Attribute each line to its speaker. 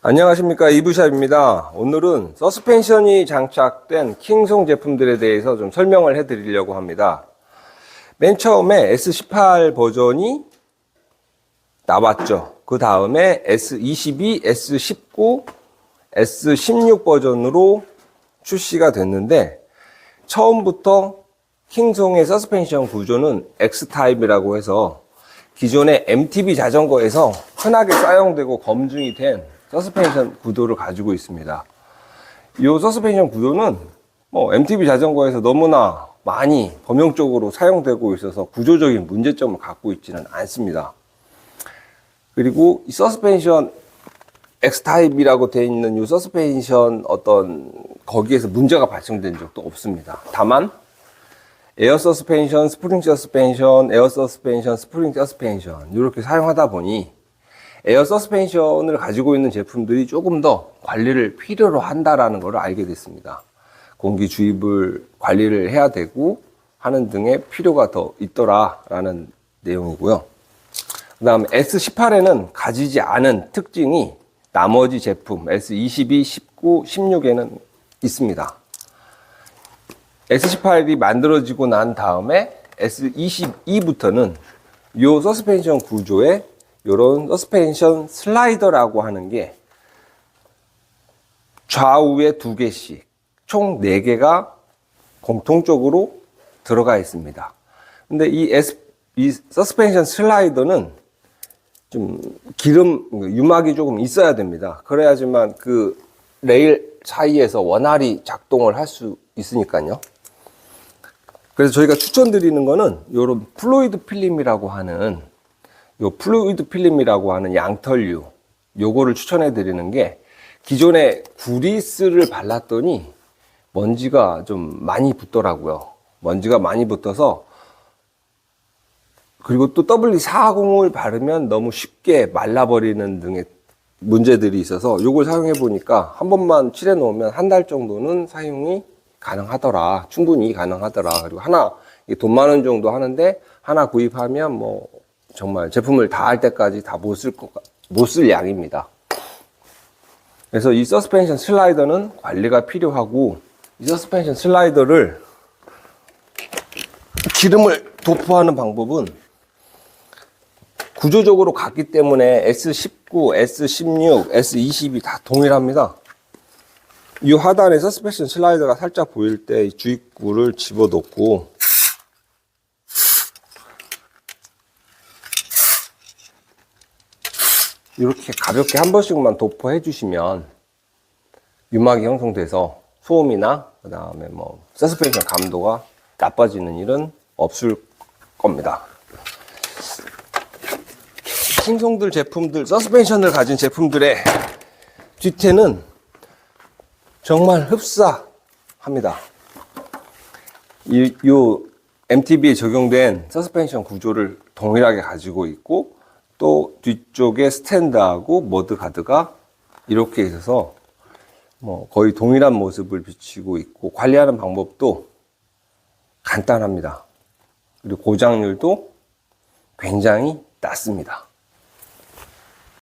Speaker 1: 안녕하십니까 이브샵입니다. 오늘은 서스펜션이 장착된 킹송 제품들에 대해서 좀 설명을 해 드리려고 합니다. 맨 처음에 S18 버전이 나왔죠. 그 다음에 S22, S19, S16 버전으로 출시가 됐는데 처음부터 킹송의 서스펜션 구조는 X타입이라고 해서 기존의 MTB 자전거에서 흔하게 사용되고 검증이 된 서스펜션 구도를 가지고 있습니다. 이 서스펜션 구도는 뭐 MTB 자전거에서 너무나 많이 범용적으로 사용되고 있어서 구조적인 문제점을 갖고 있지는 않습니다. 그리고 이 서스펜션 X타입이라고 되어 있는 이 서스펜션 어떤 거기에서 문제가 발생된 적도 없습니다. 다만 에어 서스펜션, 스프링 서스펜션, 에어 서스펜션, 스프링 서스펜션 이렇게 사용하다 보니 에어 서스펜션을 가지고 있는 제품들이 조금 더 관리를 필요로 한다라는 것을 알게 됐습니다. 공기 주입을 관리를 해야 되고 하는 등의 필요가 더 있더라라는 내용이고요. 그 다음 S18에는 가지지 않은 특징이 나머지 제품 S22, 19, 16에는 있습니다. S18이 만들어지고 난 다음에 S22부터는 이 서스펜션 구조에 이런 서스펜션 슬라이더라고 하는 게 좌우에 두 개씩 총 네 개가 공통적으로 들어가 있습니다. 근데 이, S, 이 서스펜션 슬라이더는 좀 기름 유막이 조금 있어야 됩니다. 그래야지만 그 레일 사이에서 원활히 작동을 할 수 있으니까요. 그래서 저희가 추천드리는 거는 요런 플로이드 필름이라고 하는 요 플루이드 필름이라고 하는 양털류 요거를 추천해 드리는 게 기존에 구리스를 발랐더니 먼지가 좀 많이 붙더라고요. 먼지가 많이 붙어서 그리고 또 W40을 바르면 너무 쉽게 말라버리는 등의 문제들이 있어서 요걸 사용해 보니까 한 번만 칠해 놓으면 한 달 정도는 사용이 가능하더라. 충분히 가능하더라. 그리고 하나 돈 만 원 정도 하는데 하나 구입하면 뭐 정말 제품을 다 할 때까지 다 못 쓸 것, 못쓸 양입니다. 그래서 이 서스펜션 슬라이더는 관리가 필요하고 이 서스펜션 슬라이더를 기름을 도포하는 방법은 구조적으로 같기 때문에 S19, S16, S20이 다 동일합니다. 이 하단에 서스펜션 슬라이더가 살짝 보일 때이 주입구를 집어넣고 이렇게 가볍게 한 번씩만 도포해 주시면 유막이 형성돼서 소음이나 그 다음에 뭐 서스펜션 감도가 나빠지는 일은 없을 겁니다. 킹송들 제품들 서스펜션을 가진 제품들의 뒤태는 정말 흡사합니다. 이, 요 MTB에 적용된 서스펜션 구조를 동일하게 가지고 있고 또 뒤쪽에 스탠드하고 머드 가드가 이렇게 있어서 뭐 거의 동일한 모습을 비치고 있고 관리하는 방법도 간단합니다. 그리고 고장률도 굉장히 낮습니다.